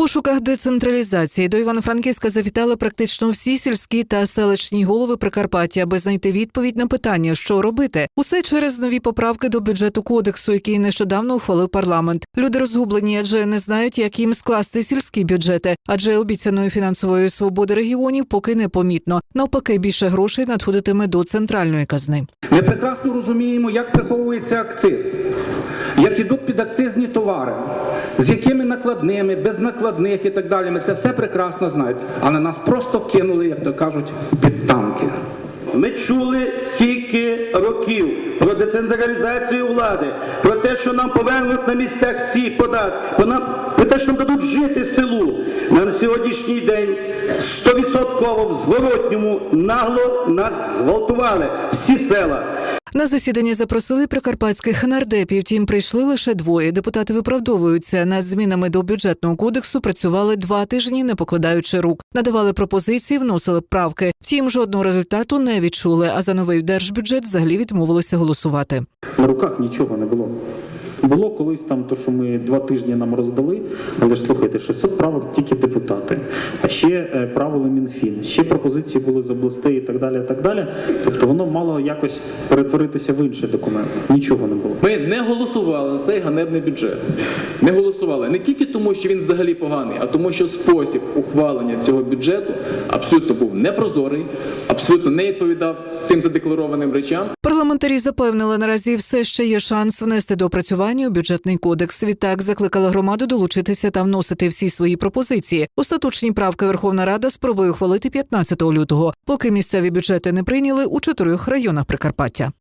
пошуках децентралізації до Івано-Франківська завітали практично всі сільські та селищні голови Прикарпаття, аби знайти відповідь на питання, що робити. Усе через нові поправки до бюджету кодексу, який нещодавно ухвалив парламент. Люди розгублені, адже не знають, як їм скласти сільські бюджети, адже обіцяної фінансової свободи регіонів поки не помітно. Навпаки, більше грошей надходитиме до центральної казни. Ми прекрасно розуміємо, як приховується акциз, як ідуть підакцизні товари, з якими накладними, без накладних і так далі. Ми це все прекрасно знаємо. Але нас просто кинули, як то кажуть, під танки. Ми чули стільки років про децентралізацію влади, про те, що нам повернуть на місцях всі податки, про те, що нам дадуть жити селу. На сьогоднішній день стовідсотково в зворотньому нагло нас зґвалтували всі села. На засідання запросили прикарпатських нардепів. Втім, прийшли лише двоє. Депутати виправдовуються. Над змінами до бюджетного кодексу працювали два тижні, не покладаючи рук. Надавали пропозиції, вносили правки. Втім, жодного результату не відчули. А за новий держбюджет взагалі відмовилися голосувати. На руках нічого не було. Було колись там то, що ми два тижні нам роздали, але ж слухайте, 600 правок тільки депутати, а ще е, правили Мінфін, ще пропозиції були з областей і так далі. і так далі. Тобто воно мало якось перетворитися в інший документ. Нічого не було. Ми не голосували за цей ганебний бюджет. Не голосували не тільки тому, що він взагалі поганий, а тому, що спосіб ухвалення цього бюджету абсолютно був непрозорий, абсолютно не відповідав тим задекларованим речам. Парламентарі запевнили, наразі все ще є шанс внести доопрацювання у бюджетний кодекс. Відтак закликали громаду долучитися та вносити всі свої пропозиції. Остаточні правки Верховна Рада спробує ухвалити 15 лютого, поки місцеві бюджети не прийняли у чотирьох районах Прикарпаття.